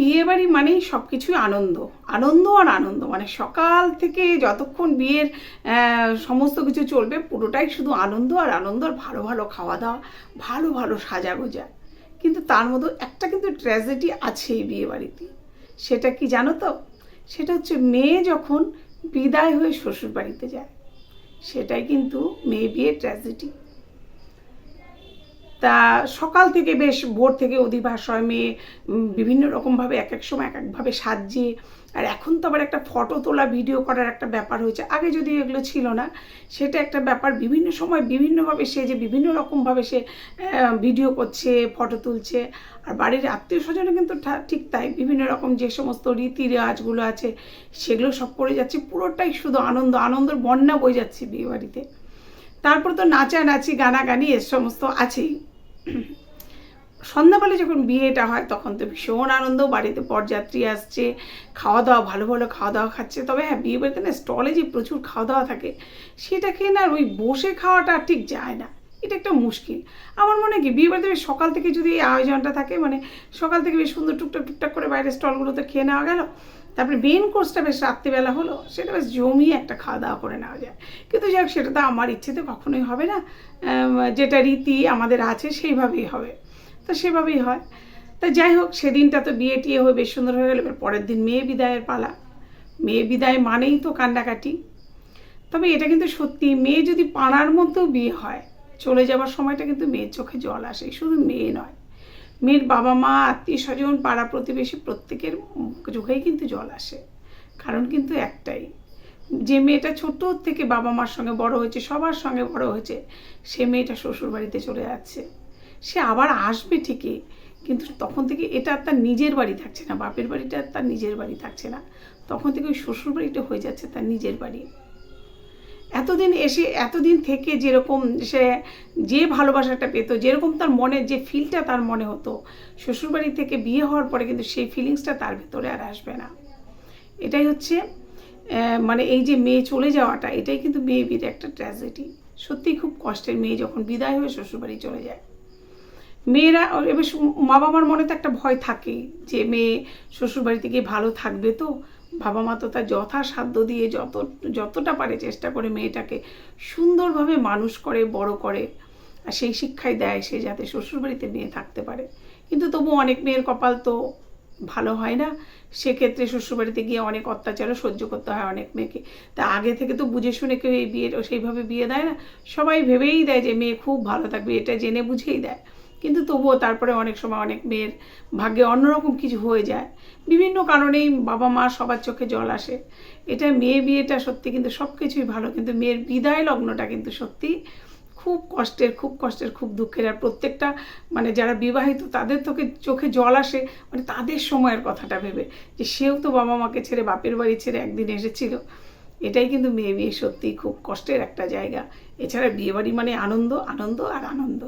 বিয়ে বাড়ি মানেই সব কিছুই আনন্দ। আনন্দ আর আনন্দ। মানে সকাল থেকে যতক্ষণ বিয়ের সমস্ত কিছু চলবে, পুরোটাই শুধু আনন্দ আর আনন্দ আর ভালো ভালো খাওয়া দাওয়া ভালো ভালো সাজা গোজা কিন্তু তার মধ্যে একটা কিন্তু ট্র্যাজেডি আছে এই বিয়ে বাড়িতে। সেটা কি জানো তো? সেটা হচ্ছে মেয়ে যখন বিদায় হয়ে শ্বশুর বাড়িতে যায়, সেটাই কিন্তু মেয়ে বিয়ের ট্র্যাজেডি তা সকাল থেকে বেশ ভোর থেকে অধিবাস হয় মেয়ে বিভিন্ন রকমভাবে এক এক সময় এক একভাবে সাজিয়ে আর এখন তো আবার একটা ফটো তোলা ভিডিও করার একটা ব্যাপার হয়েছে। আগে যদি এগুলো ছিল না, সেটা একটা ব্যাপার। বিভিন্ন সময় বিভিন্নভাবে সে যে বিভিন্ন রকমভাবে সে ভিডিও করছে, ফটো তুলছে। আর বাড়ির আত্মীয় স্বজনও কিন্তু ঠিক তাই। বিভিন্ন রকম যে সমস্ত রীতি রেওয়াজগুলো আছে, সেগুলো সব করে যাচ্ছে। পুরোটাই শুধু আনন্দ, আনন্দের বন্যা বয়ে যাচ্ছে বিয়ে বাড়িতে। তারপর তো নাচানাচি, গানাগানি এ সমস্ত আছেই। সন্ধ্যাবেলা যখন বিয়েটা হয়, তখন তো ভীষণ আনন্দ। বাড়িতে পরযাত্রী আসছে খাওয়া দাওয়া ভালো ভালো খাওয়া দাওয়া খাচ্ছে। তবে হ্যাঁ বিয়ে বাড়িতে না স্টলে যে প্রচুর খাওয়া দাওয়া থাকে, সেটা খেয়ে না ওই বসে খাওয়াটা ঠিক যায় না। এটা একটা মুশকিল। আমার মনে হয় কি, বিয়ে বাড়িতে বেশ সকাল থেকে যদি এই আয়োজনটা থাকে মানে সকাল থেকে বেশ সুন্দর টুকটাক টুকটাক করে বাইরের স্টলগুলোতে খেয়ে নেওয়া গেল তারপরে মেন কোর্সটা বেশ রাত্রিবেলা হলো, সেটা বেশ জমিয়ে একটা খাওয়া দাওয়া করে নেওয়া যায়। কিন্তু যাক, সেটা তো আমার ইচ্ছেতে কখনোই হবে না। যেটা রীতি আমাদের আছে, সেইভাবেই হবে। তো সেভাবেই হয়। তা যাই হোক, সেদিনটা তো বিয়ে টিয়ে হয়ে বেশ সুন্দর হয়ে গেল, এবার পরের দিন মেয়ে বিদায়ের পালা। মেয়ে বিদায় মানেই তো কান্ডাকাটি তবে এটা কিন্তু সত্যি, মেয়ে যদি পাড়ার মধ্যেও বিয়ে হয়, চলে যাওয়ার সময়টা কিন্তু মেয়ের চোখে জল আসে শুধু মেয়ে নয়। মেয়ের বাবা মা, আত্মীয় স্বজন, পাড়া প্রতিবেশী প্রত্যেকের চোখেই কিন্তু জল আসে। কারণ কিন্তু একটাই, যে মেয়েটা ছোট থেকে বাবা মার সঙ্গে বড় হয়েছে, সবার সঙ্গে বড় হয়েছে, সে মেয়েটা শ্বশুর বাড়িতে চলে যাচ্ছে। সে আবার আসবে ঠিকই, কিন্তু তখন থেকে এটা তার নিজের বাড়ি থাকছে না, বাপের বাড়িটা তার নিজের বাড়ি থাকছে না। তখন থেকে ওই শ্বশুর বাড়িটা হয়ে যাচ্ছে তার নিজের বাড়ি। এতদিন এসে, এতদিন থেকে যেরকম সে যে ভালোবাসাটা পেতো, যেরকম তার মনে যে ফিলটা তার মনে হতো, শ্বশুরবাড়ি থেকে বিয়ে হওয়ার পরে কিন্তু সেই ফিলিংসটা তার ভেতরে আর আসবে না। এটাই হচ্ছে মানে এই যে মেয়ে চলে যাওয়াটা, এটাই কিন্তু মেয়ে বিয়ের একটা ট্র্যাজেডি সত্যিই খুব কষ্টের মেয়ে যখন বিদায় হয়ে শ্বশুরবাড়ি চলে যায়। মেয়েরা, এবার মা বাবার মনে তো একটা ভয় থাকে যে মেয়ে শ্বশুরবাড়িতে গিয়ে ভালো থাকবে তো বাবা মা তো তার যথাসাধ্য দিয়ে যত, যতটা পারে চেষ্টা করে মেয়েটাকে সুন্দরভাবে মানুষ করে, বড় করে, আর সেই শিক্ষাই দেয় সে যাতে শ্বশুরবাড়িতে মেয়ে থাকতে পারে। কিন্তু তবু অনেক মেয়ের কপাল তো ভালো হয় না। সেক্ষেত্রে শ্বশুরবাড়িতে গিয়ে অনেক অত্যাচারও সহ্য করতে হয় অনেক মেয়েকে। তা আগে থেকে তো বুঝে শুনে কেউ এই বিয়ের, সেইভাবে বিয়ে দেয় না। সবাই ভেবেই দেয় যে মেয়ে খুব ভালো থাকবে, এটা জেনে বুঝেই দেয়। কিন্তু তবুও তারপরে অনেক সময় অনেক মেয়ের ভাগ্যে অন্যরকম কিছু হয়ে যায়। বিভিন্ন কারণেই বাবা মা সবার চোখে জল আসে। এটা মেয়ে বিয়েটা সত্যি কিন্তু সব কিছুই ভালো, কিন্তু মেয়ের বিদায় লগ্নটা কিন্তু সত্যি খুব কষ্টের খুব কষ্টের, খুব দুঃখের। আর প্রত্যেকটা মানে যারা বিবাহিত তাদের তোকে চোখে জল আসে মানে তাদের সময়ের কথাটা ভেবে যে সেও তো বাবা মাকে ছেড়ে বাপের বাড়ি ছেড়ে একদিন এসেছিল। এটাই কিন্তু মেয়ে বিয়ে সত্যিই খুব কষ্টের একটা জায়গা। এছাড়া বিয়েবাড়ি মানে আনন্দ আনন্দ আর আনন্দ।